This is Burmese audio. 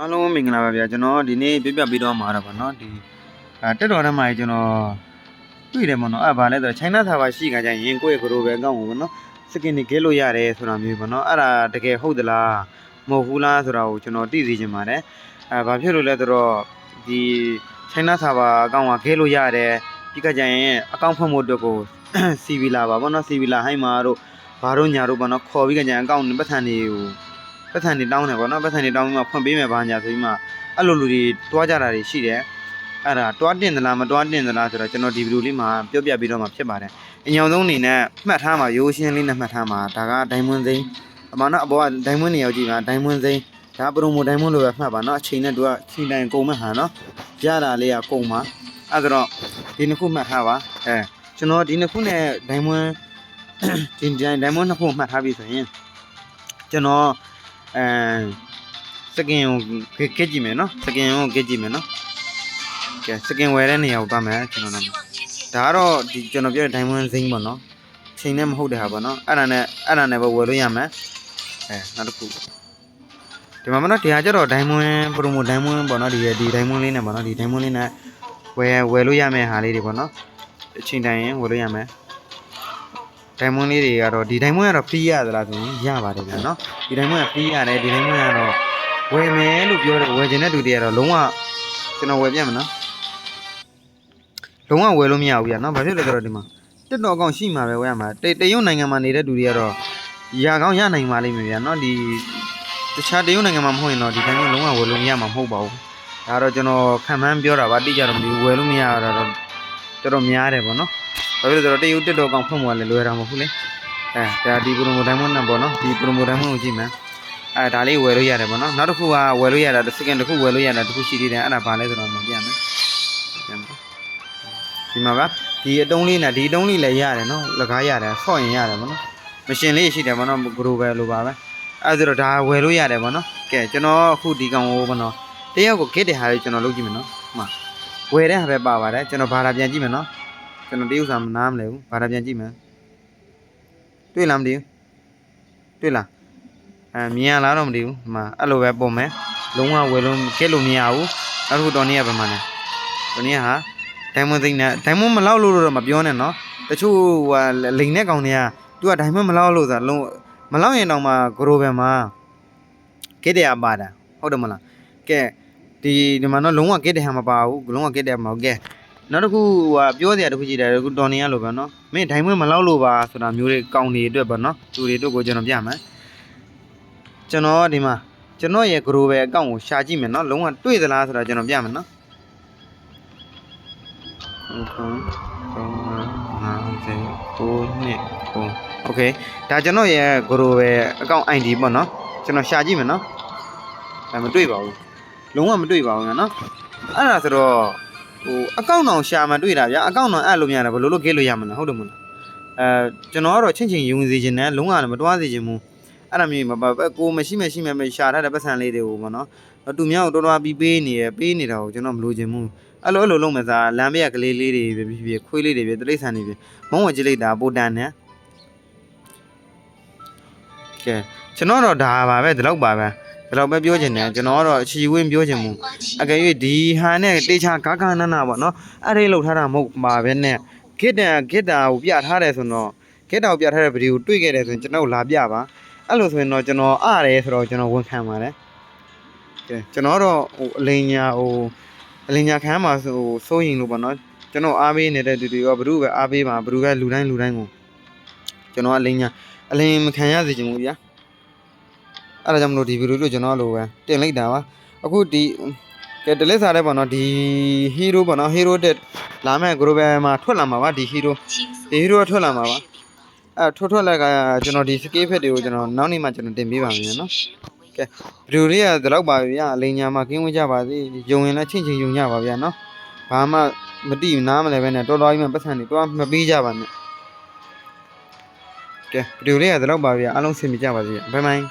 အားလုံးမင်္ဂလာပါဗျာကျွန်တော်ဒီနေ့ပြပြပေးတော့မှာတော့ဗောနော်ဒီအဲတက်တော်ထဲမှာကျွန်တော်တွေ့တယ်ဗောနော်အဲ့ဗာလဲဆိုတော့ China သာပါရှိခါကျရင်ကိုယ့်ရဲ့ group ပဲအကောင့်ကိုဗောနော်စကင်နေခဲလို့ရတယ်ဆိုတာမျိုးဗောနော်အဲ့ဒါတကယ်ဟုတ်သလားမဟုတ်ဘူးလားဆိုတာကိုကျွန်တော်သိစေချင်ပါတယ်အဲဘာဖြစ်လို့လဲဆိုတော့ဒီ China သာပါအကောင့်ကခဲလို့ရတယ်ဒီခါကျရင်အကောင့်ဖွင့်ဖို့အတွက်ကို CV လာပါဗောနော် CV လာဟိုင်းမှာတို့ဘာတို့ညာတို့ဗောနော်ခေါ်ပြီးခါကျရင်အကောင့်ပတ်ထန်တွေကို ပတ်စံတွေတောင်းတယ်ပေါ့နော်ပတ်စံတွေတောင်းပြီးမှဖွင့်ပေးမယ်ဘာညာဆိုပြီးမှအဲ့လိုလူတွေတွားကြတာတွေရှိတယ်အဲ့ဒါတွားတင်သလားမတွားတင်သလားဆိုတော့ကျွန်တော်ဒီဗီဒီယိုလေးမှာပြောပြပြီးတော့မှဖြစ်ပါတယ်အညောင်ဆုံးအနေနဲ့မှတ်ထားမှာရိုးရှင်းလေးနဲ့မှတ်ထားမှာဒါကဒိုင်မွန်စိမ်းအမှန်တော့အပေါ်ကဒိုင်မွန်နေရောက်ကြည့်ပါဒိုင်မွန်စိမ်းဒါပရိုမိုဒိုင်မွန်လိုပဲမှတ်ပါနော်အချိန်နဲ့သူကချိန်တိုင်းကုန်မှတ်ဟာနော်ရတာလေးကကုန်ပါအဲ့ဒါတော့ဒီနှစ်ခုမှတ်ထားပါအဲကျွန်တော်ဒီနှစ်ခုနဲ့ဒိုင်မွန်ဒီဒိုင်ဒိုင်မွန်နှစ်ခုမှတ်ထားပြီဆိုရင်ကျွန်တော် အဲစကင်ကိုကက်ကြည့်မယ်နော်စကင်ကိုကက်ကြည့်မယ်နော်ကဲစကင်ဝယ်တဲ့နေရာကိုသွားမယ်ကျွန်တော်နာမဒါကတော့ဒီကျွန်တော်ပြောတဲ့ diamond zing ပေါ့နော်ချိန်နဲ့မဟုတ်တဲ့ဟာပေါ့နော်အဲ့ဒါနဲ့အဲ့ဒါနဲ့ပဲဝယ်လို့ရမယ်အဲနောက်တစ်ခုဒီမှာမနော်ဒီဟာကျတော့ diamond promo diamond ပေါ့နော်ဒီဒီ diamond လေးနဲ့ပေါ့နော်ဒီ diamond လေးနဲ့ဝယ်ဝယ်လို့ရမယ့်ဟာလေးတွေပေါ့နော်အချိန်တိုင်းရင်ဝယ်လို့ရမယ် diamond လေးတွေကတော့ဒီ diamond ကတော့ free ရသလားဆိုရင်ရပါတယ်ဗျာနော်ဒီ diamond က free ရတယ်ဒီ diamond ကတော့ဝယ်မယ်လို့ပြောတယ်ဝယ်ခြင်းတဲ့လူတွေကတော့လုံးဝကျွန်တော်ဝယ်ပြမယ်နော်လုံးဝဝယ်လို့မရဘူးဗျာနော်ဘာဖြစ်လဲဆိုတော့ဒီမှာတက်တော်ကောင်ရှိမှာပဲဝယ်ရမှာတေတရုတ်နိုင်ငံမှာနေတဲ့လူတွေကတော့ရာကောင်းရနိုင်ပါလိမ့်မယ်ဗျာနော်ဒီတခြားတရုတ်နိုင်ငံမှာမဟုတ်ရင်တော့ဒီ diamond လုံးဝဝယ်လို့မရမှာမဟုတ်ပါဘူးဒါတော့ကျွန်တော်ခံမှန်းပြောတာပါတိကျတော့မသိဘူးဝယ်လို့မရတာတော့တော်တော်များတယ်ပေါ့နော် ဘာဖြစ်လို့လဲဆိုတော့တရုတ်တက်တော်ကောင်ဖွင့်ပေါ်လဲလွယ်တာမဟုတ်ဘူးလေအဲဒါဒီပရိုမိုဒိုင်မွန်နဲ့ပေါ့နော်ဒီပရိုမိုဒိုင်မွန်ကိုကြည့်မယ်အဲဒါလေးဝယ်လို့ရတယ်ပေါ့နော်နောက်တစ်ခုကဝယ်လို့ရတာတစ်စက္ကန့်တစ်ခုဝယ်လို့ရတာတစ်ခုရှိသေးတယ်အဲ့ဒါဘာလဲဆိုတော့မပြမယ်ပြန်ပါဒီမှာကဒီအတုံးလေးနဲ့ဒီအတုံးလေးလည်းရတယ်နော်လကားရတယ်ဆော့ရင်ရတယ်ပေါ့နော်မရှင်လေးရှိတယ်ပေါ့နော်ဂရိုပဲလိုပါပဲအဲဆိုတော့ဒါဝယ်လို့ရတယ်ပေါ့နော်ကဲကျွန်တော်အခုဒီကောင်ကိုပေါ့နော်တယောက်ကိုဂစ်တဲ့ဟာလေးကျွန်တော်လုပ်ကြည့်မယ်နော်ဟိုမှာဝယ်တဲ့ဟာပဲပါပါတယ်ကျွန်တော်ဘာသာပြန်ကြည့်မယ်နော် ကျွန်တော်တရုတ်စာမနားမလဲဘူးဘာသာပြန်ကြည့်မယ်တွေ့လားမသိဘူးတွေ့လားအဲမြင်ရလားတော့မသိဘူးဒီမှာအဲ့လိုပဲပုံမယ်လုံးဝဝယ်လို့ခက်လို့မရဘူးနောက်တစ်ခုတော်နေရပါမှန်းလဲတော်နေရဟာဒိုင်မွန်သိန်းနဲ့ဒိုင်မွန်မလောက်လို့တော့မပြောနဲ့နော်တချို့ဟိုလိန်တဲ့ကောင်တွေကသူကဒိုင်မွန်မလောက်လို့ဆိုတာလုံးမလောက်ရင်တော့မှဂရိုဘယ်မှာကစ်တယ်အပါတာဟုတ်တယ်မလားကဲဒီဒီမှာတော့လုံးဝကစ်တယ်ဟာမပါဘူးလုံးဝကစ်တယ်မဟုတ်ကဲ နောက်တစ်ခုဟိုပြောစရာတစ်ခုရှိတယ်အခုတော်နေရလို့ပဲเนาะမင်းဒိုင်မွေးမလောက်လို့ပါဆိုတာမျိုးတွေကောင်းနေအတွက်ပေါ့เนาะသူတွေတို့ကိုကျွန်တော်ပြမယ်ကျွန်တော်ဒီမှာကျွန်တော်ရဲ့ group ပဲအကောင့်ကိုရှာကြည့်မယ်เนาะလုံးဝတွေ့သလားဆိုတာကျွန်တော်ပြမယ်เนาะโอเคဒါကျွန်တော်ရဲ့ group ပဲအကောင့် ID ပေါ့เนาะကျွန်တော်ရှာကြည့်မယ်เนาะဒါမတွေ့ပါဘူးလုံးဝမတွေ့ပါဘူးเนาะအဲ့ဒါဆိုတော့ ဟိုအကောင့်တောင်ရှာမှတွေ့တာဗျာအကောင့်တောင်အဲ့လိုများတယ်ဘယ်လိုလုပ်ခဲ့လို့ရမလဲဟုတ်တယ်မလားအဲကျွန်တော်ကတော့ချင်းချင်းယုံစေခြင်းနဲ့လုံးဝလည်းမတွားစေခြင်းဘူးအဲ့ဒါမျိုးမပါကိုမရှိမရှိမဲ့ရှာထားတဲ့ပတ်စံလေးတွေကိုပေါ့နော်သူများကိုတော်တော်ပြီးပေးနေရပေးနေတာကိုကျွန်တော်မလိုချင်ဘူးအဲ့လိုအဲ့လိုလုပ်မယ်စားလမ်းဘေးကကလေးလေးတွေပဲဖြစ်ဖြစ်ခွေးလေးတွေပဲတိရစ္ဆာန်တွေပဲမုံဝကြည့်လိုက်တာပိုတန်တယ်ကဲကျွန်တော်တော့ဒါပါပဲဒီလောက်ပါပဲ ဘယ်လောက်ပဲပြောချင်တယ်ကျွန်တော်ကတော့အချီဝင်းပြောချင်မှုအကယ်၍ဒီဟန်နဲ့တေချာကာကာနနာပေါ့နော်အဲ့ဒီလောက်ထားတာမဟုတ်ပါပဲနဲ့ဂစ်တန်ဂစ်တာကိုပြထားတယ်ဆိုတော့ဂစ်တာကိုပြထားတဲ့ဗီဒီယိုတွေ့ခဲ့တယ်ဆိုရင်ကျွန်တော်လာပြပါအဲ့လိုဆိုရင်တော့ကျွန်တော်အားရဲဆိုတော့ကျွန်တော်ဝန်ခံပါတယ်ကဲကျွန်တော်တော့ဟိုအလင်ညာဟိုအလင်ညာခန်းမှာဟိုစိုးရင်လို့ပေါ့နော်ကျွန်တော်အားပေးနေတဲ့သူတွေရောဘ ᱹ ကအားပေးပါဘ ᱹ ကလူတိုင်းလူတိုင်းကိုကျွန်တော်အလင်ညာအလင်မခံရစေချင်ဘူးဗျာ အဲ့ဒါကြောင့်မလို့ဒီဗီဒီယိုလို့ကျွန်တော်လိုပဲတင်လိုက်တာပါအခုဒီကဲတလက်စားတဲ့ပေါ့နော်ဒီဟီးရိုးပေါ့နော်ဟီးရိုးတက်လာမဲ့ group မှာထွက်လာမှာပါဒီဟီးရိုးဒီဟီးရိုးထွက်လာမှာပါအဲထွက်ထွက်လိုက်ကကျွန်တော်ဒီ scale ဖက်တွေကိုကျွန်တော်နောက်နေ့မှကျွန်တော်တင်ပေးပါမယ်နော်ကဲဗီဒီယိုလေးကဒီလောက်ပါပြီဗျာအလိန်ညာမှာကင်းဝကြပါစေယုံရင်လည်းချင်းချင်းယုံကြပါဗျာနော်ဘာမှမတိနားမလဲပဲနဲ့တော်တော်ကြီးမှပတ်စံတွေတော့မပေးကြပါနဲ့ကဲဗီဒီယိုလေးကဒီလောက်ပါဗျာအားလုံးဆင်ပြေကြပါစေဘိုင်ဘိုင်